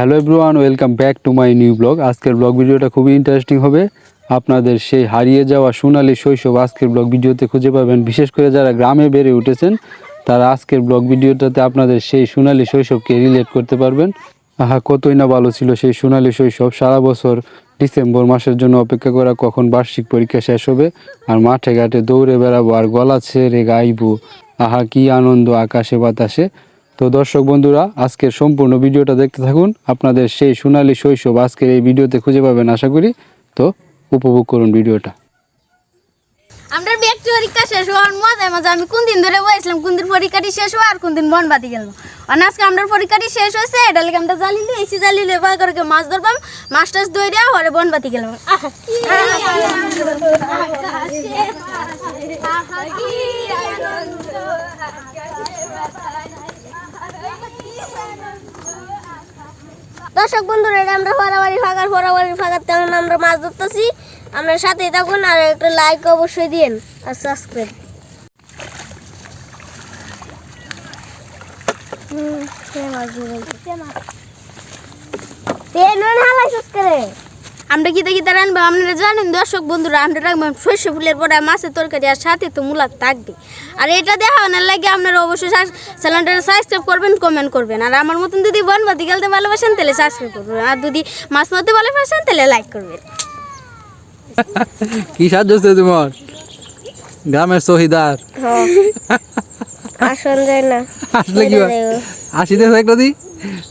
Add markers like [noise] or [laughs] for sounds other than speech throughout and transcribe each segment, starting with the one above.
Hello everyone, welcome back to my new blog. আজকের blog ভিডিওটা খুবই ইন্টারেস্টিং হবে। আপনাদের সেই হারিয়ে যাওয়া সোনালী শৈশব আজকের ব্লগ ভিডিওতে খুঁজে পাবেন। বিশেষ করে যারা গ্রামে বেড়ে উঠেছেন, তারা আজকের ব্লগ ভিডিওটাতে আপনাদের সেই সোনালি শৈশবকে রিলেট করতে পারবেন। আহা, কতই না ভালো ছিল সেই সোনালি শৈশব। সারা বছর ডিসেম্বর মাসের জন্য অপেক্ষা করা, কখন বার্ষিক পরীক্ষা শেষ হবে, আর মাঠে ঘাটে দৌড়ে বেড়াবো, আর গলা ছেড়ে গাইবো। আহা, কি আনন্দ আকাশে বাতাসে। তো দর্শক বন্ধুরা আজকের সম্পূর্ণ ভিডিওটা দেখতে থাকুন। আপনাদের সেই সোনালী শৈশব আজকের এই ভিডিওতে খুঁজে পাবেন আশা করি। তো উপভোগ করুন ভিডিওটা। আমরা ব্যক্তি পরীক্ষা শেষ হওয়ার মজা মজা আমি কোন দিন ধরে বসলাম কোন দিন পরীক্ষাটি শেষ হওয়া আর কোন দিন বন বাতি গেল। আর আজকে আমরা পরীক্ষাটি শেষ হয়েছে এটা লেগে আমরা জালি লিয়ে এসি জালি লিয়ে ভয় করে মাছ ধরবাম মাছ টাছ ধরে হরে বন বাতি গেলাম। আহা, কি আনন্দ, আকাশে বাতাসে, আহা, কি আনন্দ, আকাশে দর্শক বন্ধুরা, এটা আমরা ফরাবাড়ি ফাঁকার ফরাবাড়ি ফাঁকার তেমন আমরা মাছ ধরতেছি। আপনার সাথে থাকুন, আর একটা লাইক অবশ্যই দিন আর সাবস্ক্রাইব আমরা কি দেখি তারা আনব? আপনারা জানেন দর্শক বন্ধুরা আমরা রাখবেন শস্য ফুলের পরে মাছের তরকারি আর সাথে তো মূলা থাকবে আর এটা দেখানোর লাগে আপনারা অবশ্যই চ্যানেলটা সাবস্ক্রাইব করবেন কমেন্ট করবেন। আর আমার মতন যদি বনবাতি গেলতে ভালোবাসেন তাহলে সাবস্ক্রাইব করবেন। আর যদি মাছ মারতে ভালোবাসেন তাহলে লাইক করবেন। কি সাহায্য হচ্ছে তোমার? গ্রামের শহীদার আসন যায় না। আসলে কি হয়? আশিতে একটা দি?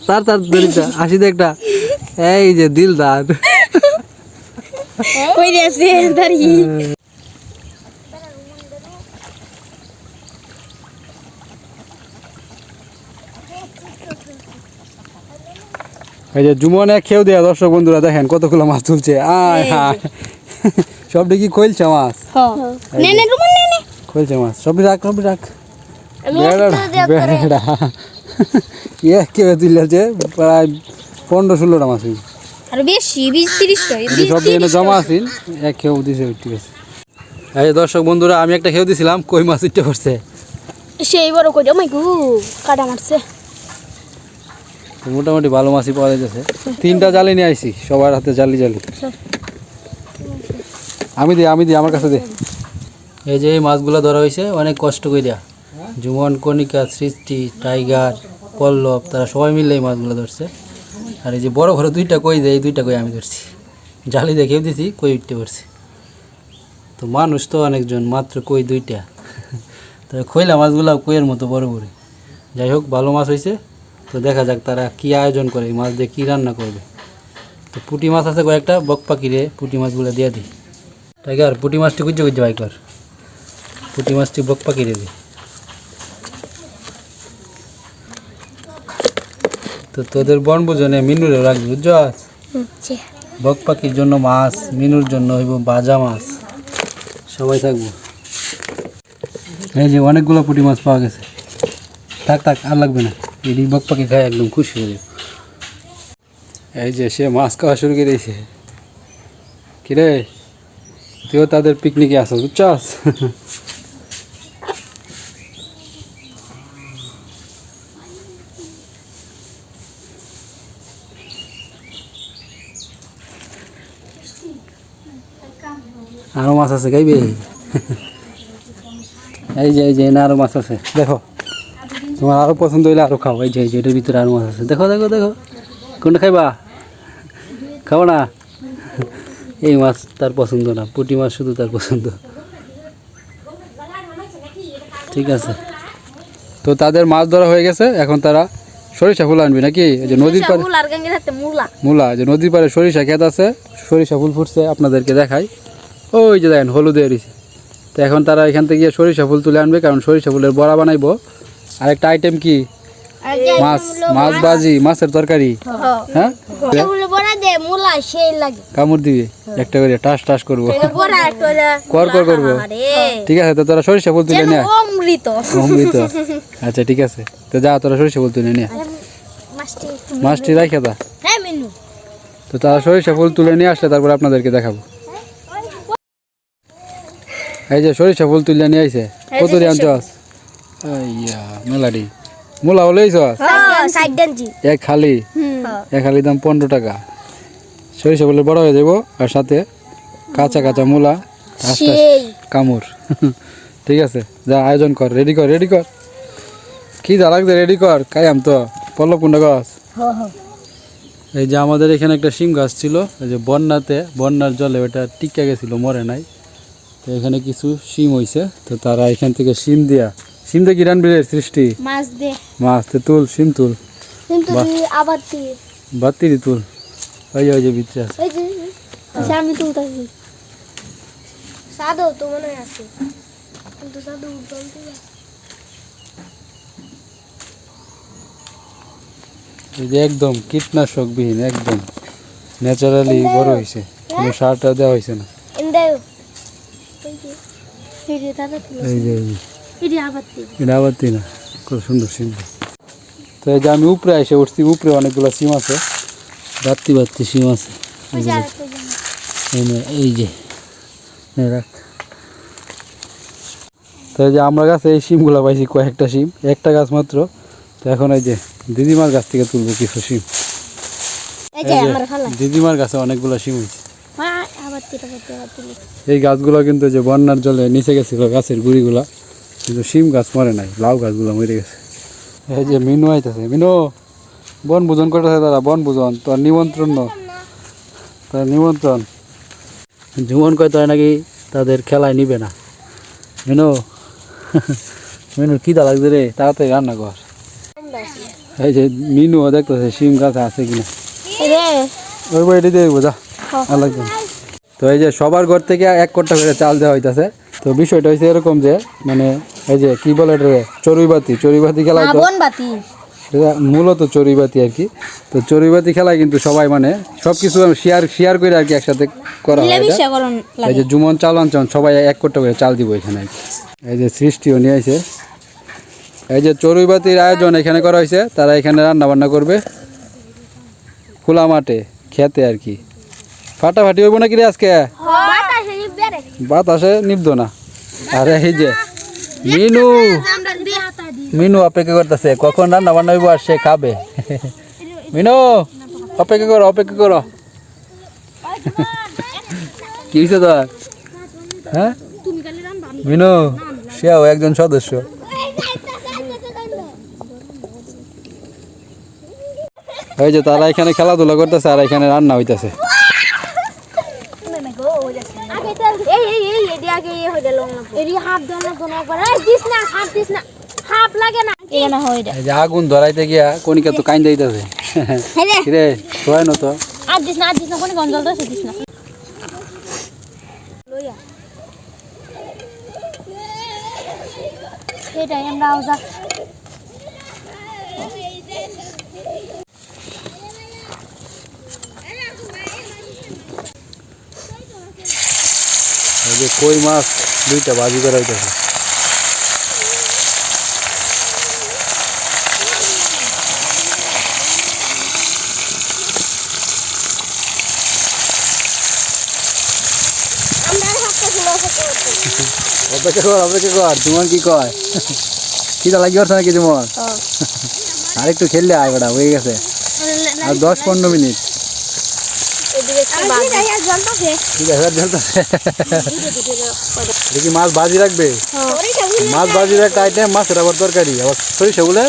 তার তার দরিদ্র আশিতে একটা। এই যে দিলদার। কই রেছে দাঁড়িয়ে এই যে জুমনে খেয়েও দেয়া দর্শক বন্ধুরা দেখেন কতগুলো মাছ তুলছে। আয় হায়। সবটা কি কইলছে মাছ। নে নে রুমন নে নে। কইলছে মাছ। সবই রাখ সবই রাখ। বেড়া দেখ বেড়া। ইয়ে [laughs] কে তুলেছে প্রায় পনেরো ষোলোটা মাছ হয়েছে। আর বেশি সব জমা এক খেয়েও দিছে ঠিক আছে। এই দর্শক বন্ধুরা আমি একটা খেয়েও দিছিলাম কই মাছ করছে সেই বড় কই মাই গু কাটা মারছে। মোটামুটি ভালো মাছই পাওয়া যাচ্ছে তিনটা জালি নিয়ে আইছি সবার হাতে জালি জালি। আমি দিই আমি দিই আমার কাছে দে। এই যে এই মাছগুলো ধরা হয়েছে অনেক কষ্ট করে দেয়া জুমন কণিকা সৃষ্টি টাইগার পল্লব তারা সবাই মিলে এই মাছগুলো ধরছে। আর এই যে বড় ঘরে দুইটা কই দেয় এই দুইটা কই আমি ধরছি। জালি দেখেও দিছি, কই উঠতে পারছি। তো মানুষ তো অনেকজন, মাত্র কই দুইটা। তো খইলা মাছগুলো কইয়ের মতো বড় বড়। যাই হোক, ভালো মাছ হয়েছে তো দেখা যাক তারা কি আয়োজন করে, এই মাছ দিয়ে কী রান্না করবে। তো পুঁটি মাছ আছে কয়েকটা, বক পাখিরে পুঁটি মাছগুলো দিয়ে দিই। টাইগার, পুঁটি মাছটি কুজে কুজে ভাই কর পুঁটি মাছটি বক পাখিরে দিই। তো তোদের বনভোজনে মিনুরে রাখবি বুঝছস বক পাখির জন্য মাছ মিনুর জন্য হইব বাজা মাছ। সবাই থাকব। এই যে অনেকগুলো পুঁটি মাছ পাওয়া গেছে। থাক থাক আর লাগবে না। এটি বক পাখি খায় একদম খুশি হয়ে যাবে। এই যে সে মাছ খাওয়া শুরু করে দিয়েছে। কিরে? তুইও তাদের পিকনিকে আসো বুঝছস? আরও মাছ আছে গাইবে এই যে এই যে আরও মাছ আছে। দেখো তোমার আরও পছন্দ হইলে আরও খাও। এই যে এই যে এটার ভিতরে আরও মাছ আছে। দেখো দেখো দেখো। কোনটা খাইবা? খাব না? এই মাছ তার পছন্দ না। পুঁটি মাছ শুধু তার পছন্দ। ঠিক আছে। তো তাদের মাছ ধরা হয়ে গেছে। এখন তারা সরিষা ফুল আনবি নাকি? এই যে নদীর পাড়ে মুলা আর গাঙ্গের হাতে মুলা। মূলা যে নদীর পাড়ে সরিষা ক্ষেত আছে। সরিষা ফুল ফুটছে আপনাদেরকে দেখাই। ওই যে দেখেন হলুদে এরিছে তো এখন তারা এখান থেকে গিয়ে সরিষা ফুল তুলে আনবে কারণ সরিষা ফুলের বড়া বানাইবো। আরেকটা আইটেম কি? মাছ মাছ ভাজি মাছের তরকারি। হ্যাঁ? কামড় দিবি একটা করে টাস টাস করব। কর কর করব। ঠিক আছে তো তোরা সরিষা ফুল তুলে নিয়ে অমৃত। অমৃত। আচ্ছা ঠিক আছে। তো যা তোরা সরিষা ফুল তুলে নিয়ে মাছটি রাখে দা। হ্যাঁ তো তারা সরিষা ফুল তুলে নিয়ে আসলে তারপর আপনাদেরকে দেখাবো। এই যে সরিষা ফুল তুলে নিয়ে আইছে। কত দিয়ে আনছস আইয়া মেলাডি মূলা হলেই সাইড ডানজি এক খালি? এক খালি দাম পনেরো টাকা। সরিষা বলে বড় হয়ে যাব আর সাথে কাঁচা কাঁচা মূলা কামড়। [laughs] ঠিক আছে যা আয়োজন কর রেডি কর রেডি কর। কি যা লাগছে রেডি কর কায়াম তো পল্লব কুন্ডা গাছ এই যে আমাদের এখানে একটা শিম গাছ ছিল এই যে বন্যাতে বন্যার জলে ওটা টিকা গেছিল মরে নাই। এখানে কিছু শিম হইছে। তো তারা এখান থেকে শিম দিয়া শিম দিয়ে কি রানবিরের সৃষ্টি? মাছ দে মাছ তে তুল শিম তুল। কিন্তু আবার তুই বাত্তিরি তুল। ওই ওই যে ভিতরে আছে। এই যে আচ্ছা আমি তুলতেছি। সাদও তো মনে হয় আছে। কিন্তু সাদু উঠতে এই যে একদম কীটনাশকবিহীন একদম। ন্যাচারালি বড় হয়েছে কোনো সারটা দেওয়া হয়েছে না ইন্দাও এই যে এই যে দাদা তুলো এই যে এই যে এই যে আবার তুই এটা আবার দিই না কত সুন্দর সিম। তো এই যে আমি উপরে এসে উঠছি উপরে অনেকগুলো সিম আছে। বাত্তি বাত্তি সিম আছে। এই যে। এই যে। রাখ। তো এই যে আমরা গাছে এই সিমগুলো পাইছি কয়েকটা সিম। একটা গাছ মাত্র। তো এখন এই যে দিদিমার গাছ থেকে তুলবো কিছু সিম। দিদিমার গাছে অনেকগুলো সিম হয়েছে। এই গাছগুলো কিন্তু যে বন্যার জলে নিচে গেছিল গাছের গুড়িগুলা। কিন্তু শিম গাছ মরে নাই লাউ গাছগুলো মরে গেছে। এই যে মিনু আইতেছে মিনু বন ভোজন করতেছে তারা বন ভোজন তোর নিমন্ত্রণ। তোর নিমন্ত্রণ। জুমন কয় তোর নাকি তাদের খেলায় নিবে না। মিনু মিনু কি দা লাগছে রে তাড়াতাড়ি রান্না কর। এই যে মিনু দেখতেছে শিম গাছ আছে কিনা। ওই বাড়িতে দিয়ে দেবো যা। আর লাগবে না। তো এই যে সবার ঘর থেকে এক কোটা করে চাল দেওয়া হইতাছে। তো বিষয়টা হয়েছে এরকম যে মানে এই যে কি বলে এটা চড়ুইবাতি। চড়ুইবাতি খেলায় তো বন বাতি এটা মূলত চড়ুইবাতি আর কি। তো চড়ুইবাতি খেলায় কিন্তু সবাই মানে সব কিছু শেয়ার শেয়ার করে আর কি একসাথে করা হয় এটা। এই যে জুমন চাল আনছন সবাই এক কোটা করে চাল দিব এখানে। এই যে সৃষ্টিও নিয়ে আইছে। এই যে চড়ুইবাতির আয়োজন এখানে করা হয়েছে তারা এখানে রান্না বান্না করবে। খোলা মাঠে খেতে আর কি। ফাটাফাটি হইব নাকি রে আজকে? বাতাসে নিবদ না। আরে এই যে মিনু মিনু অপেক্ষা করতেছে কখন রান্না বান্না হইব আর সে খাবে। মিনু অপেক্ষা করো অপেক্ষা করো। কি হয়েছে তোর? হ্যাঁ? মিনু সেও একজন সদস্য। এই যে তারা এখানে খেলাধুলা করতেছে আর এখানে রান্না হইতেছে এই এই এই এডি আগে এই এডি হাফ দাও না কোন একবার এই দিস না হাফ দিস না। হাফ লাগে না। এই না হইডা এই যে আগুন ধরাইতে গিয়া কণিকা তো কাইন দিতেছে হেলে কিরে না তো। আর দিস না আর দিস না কোন গঞ্জল তো দিস না। লইয়া। এটাই আমরা আওজা। যে কই মাছ? দুইটা ভাজি করা হইতেছে অপেক্ষা কর অপেক্ষা কর তোমার কি কয়? খিদা লাগি ওর নাকি তোমার? আর একটু খেললে আয় বেটা হয়ে গেছে। আর দশ পনেরো মিনিট। বাজি। ঠিক আছে দেখি মাছ ভাজি রাখবে? মাছ ভাজির একটা আইটেম মাছের আবার তরকারি। আবার সরিষা বলে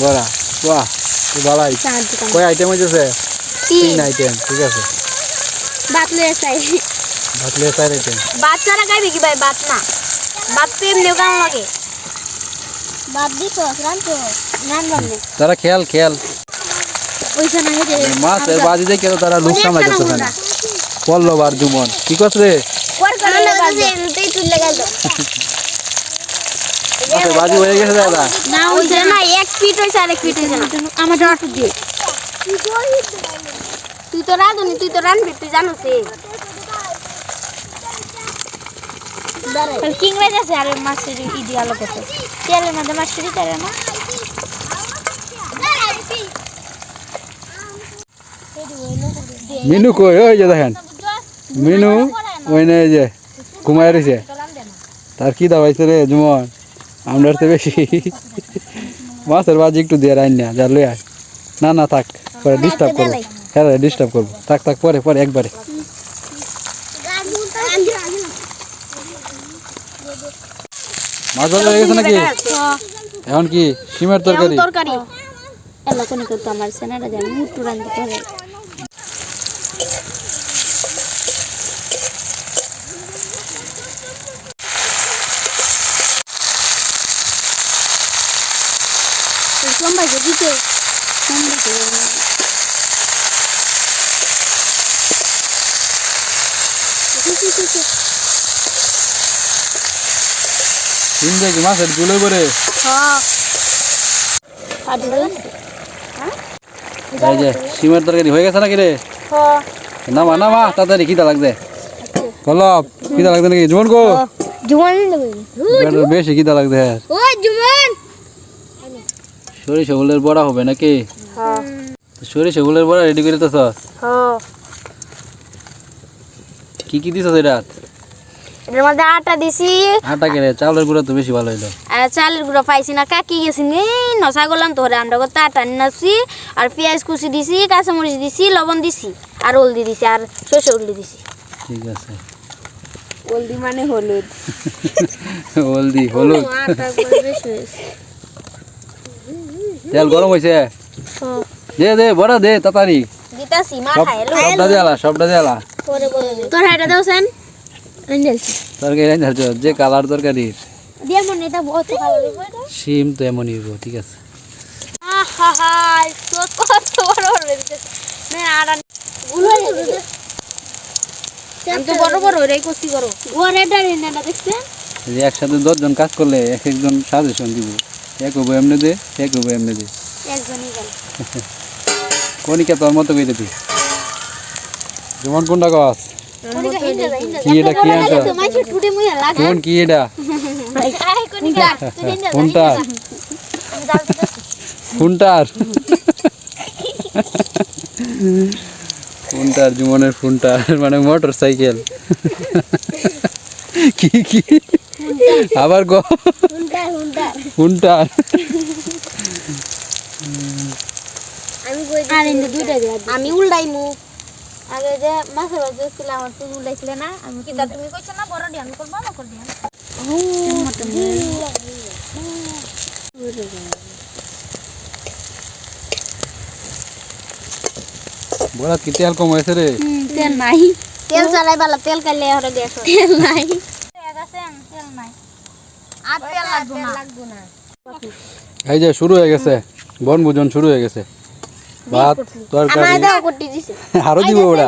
বড়া। বাহ খুব ভালাই কয় আইটেম হয়েছে তিন। আইটেম ঠিক আছে। চাই। আইটেম। খাইবে কি ভাই? না। তো লাগে। দিছ তো তারা খেয়াল খেয়াল। মাছের ভাজি দেখে তারা লুক সামলাই করতেছে না পল্লব আর জুমন কি করছে মাছের ভাজি হয়ে গেছে দাদা। না ওইছে না। এক ফিট হইছে আর এক ফিট হইছে না। আমার ডট দিয়ে। তুই তো রাঁধুনি তুই তো রানবি তুই জানোস কিংরাজ আছে আরে মাছের ইডি আলো কত তেলের মধ্যে মাছ ফিরি না মিনু কই? ওই যে দেখেন। মিনু ওই যে। ঘুমায় রয়েছে? তার কি দাবাইছে রে জুমন? আমরা তো বেশি। মাছের বাজি একটু দিয়ে রাইন না, যা লই না না, থাক, পরে ডিস্টার্ব করব। হ্যাঁ ডিস্টার্ব করব। থাক থাক, পরে পরে, একবারে। মাছ হয়ে গেছে নাকি? এখন কি? সিমের তরকারি? তরকারি। এলা কোনি করতো আমার সেনাটা যায় মুটু রান্দিতে হবে। সোমবার দিতে সোমবার সিম দেখি মাছের জুলে করে হ্যাঁ এই যে সিমের তরকারি হয়ে গেছে নাকি রে হ্যাঁ নামা নামা তাড়াতাড়ি খিদা লাগছে বলব খিদা লাগছে নাকি জুমন কো জুমান বেটার বেশি খিদা লাগছে ও জুমান সরিষা ফুলের বড়া হবে নাকি? হ্যাঁ। সরিষা ফুলের বড়া রেডি করে দিতেছ? হ্যাঁ। কি কি দিছ এটা এটার মধ্যে আটা দিছি। আটা কেড়ে চাউলের গুঁড়া তো বেশি ভালো হইল। আর চালের গুঁড়ো পাইছি না কাকি গেছি নি নশা করলাম তোরে আমরা আটা নাছি আর পেঁয়াজ কুচি দিছি কাঁচামরিচ দিছি লবণ দিছি আর হলদি দিছি আর সর্ষে হলদি দিছি। ঠিক আছে। হলদি মানে হলুদ। হলদি হলুদ। আটা বেশি হয়েছে। তেল গরম হয়েছে দে দে বড়া দে তাড়াতাড়ি। দিতাছি মা সব খাই সবটা দেয়ালা সবটা দেয়ালা। তোর হাইটা তরকারি রাইন ধারছ যে কালার তরকারির। দিয়া মনে এটা বহুত ভালো লাগবে। সিম তো এমনই হইব ঠিক আছে। আহা তো কত বড় বড় দিতেছে না গুলো আমি তো বড় বড় রে কস্তি করো। ওরে ডারে না দেখছেন একসাথে দশজন কাজ করলে এক একজন সাজেশন দিব। এক হব এমনি দে এক হব এমনি দে। একজনই কনিকা তোর মতো কই দিবি যেমন কোনটা গাছ কি এটা কি কোন কি এটা? তুই কোনটা ফোনটার ফোনটার জুমনের ফোনটার? মানে মোটর সাইকেল কি কি? আবার গো। আমি কই আর ইন্দে দুইটা দিয়া আমি উল্টাই মু আগে যে মাছের বাজে ছিল আমার তুমি উল্টাইছিলে না। আমি কি তুমি কইছ না বড় দি আমি করব না কর দিয়া? বড় কি তেল কম হয়েছে রে তেল নাই। তেল চালাই বালা তেল কালে তেল নাই। তেল নাই আর তেল লাগবো না এই যে শুরু হয়ে গেছে বনভোজন শুরু হয়ে গেছে ভাত তরকারি দাও করতে দিছে আরও দিব ওরা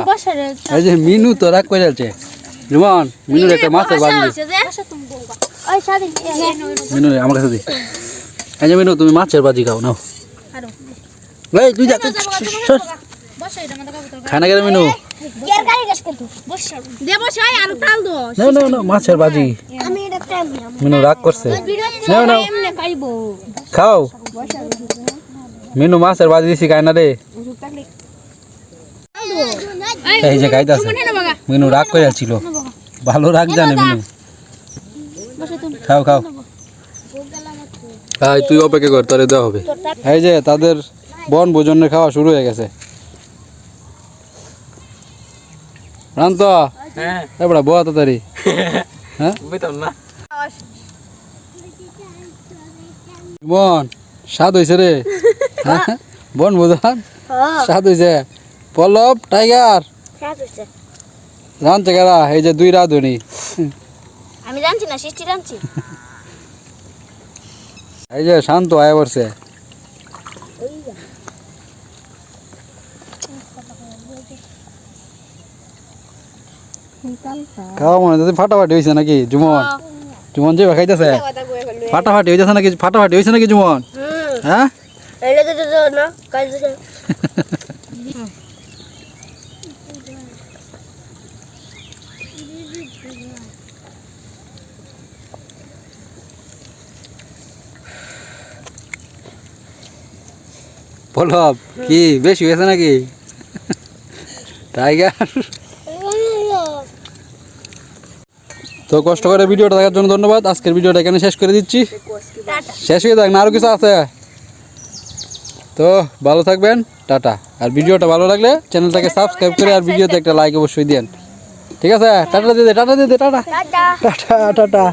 এই যে মিনু তো রাগ করে যাচ্ছে জুমন মিনুর একটা মাছের বাজি মিনু আমার কাছে দি এই যে মিনু তুমি মাছের বাজি খাও নাও আরও। এই তুই যা সর। বসে এটা মধ্যে কবুতর খায় না কেন মিনু মাছের বাজি। মিনু রাগ করছে। খাও। মিনু মাছের বাজি দিছি না রে এই যে খাইতাছে। মিনু রাগ করে ছিল। ভালো রাগ জানে মিনু। খাও খাও। তুই অপেক্ষা কর তোরে দেওয়া হবে। এই যে তাদের বন ভোজনের খাওয়া শুরু হয়ে গেছে। রান্ত হ্যাঁ। এবার বয়া তাড়াতাড়ি। [laughs] হ্যাঁ? বুঝতাম না। বন স্বাদ হয়েছে রে। [laughs] হ্যাঁ? বন ভোজন স্বাদ হয়েছে পল্লব টাইগার। রানছে কারা এই যে দুই রাঁধুনি। আমি জানছি না সৃষ্টি জানছি। [laughs] এই যে শান্ত আয় পড়ছে। খাওয়া মনে হচ্ছে ফাটাফাটি হয়েছে নাকি জুমন? জুমন যে খাইতেছে? ফাটাফাটি হয়েছে নাকি ফাটাফাটি হয়েছে নাকি জুমন? হ্যাঁ? পল্লব কি বেশি হয়েছে নাকি? টাইগার? তো কষ্ট করে ভিডিওটা দেখার জন্য ধন্যবাদ। আজকের ভিডিওটা এখানে শেষ করে দিচ্ছি। শেষ হয়ে যাক না আরও কিছু আছে? তো ভালো থাকবেন টাটা। আর ভিডিওটা ভালো লাগলে চ্যানেলটাকে সাবস্ক্রাইব করে আর ভিডিওতে একটা লাইক অবশ্যই দেন ঠিক আছে? টাটা দিদি টাটা দিদে টাটা। টাটা টাটা।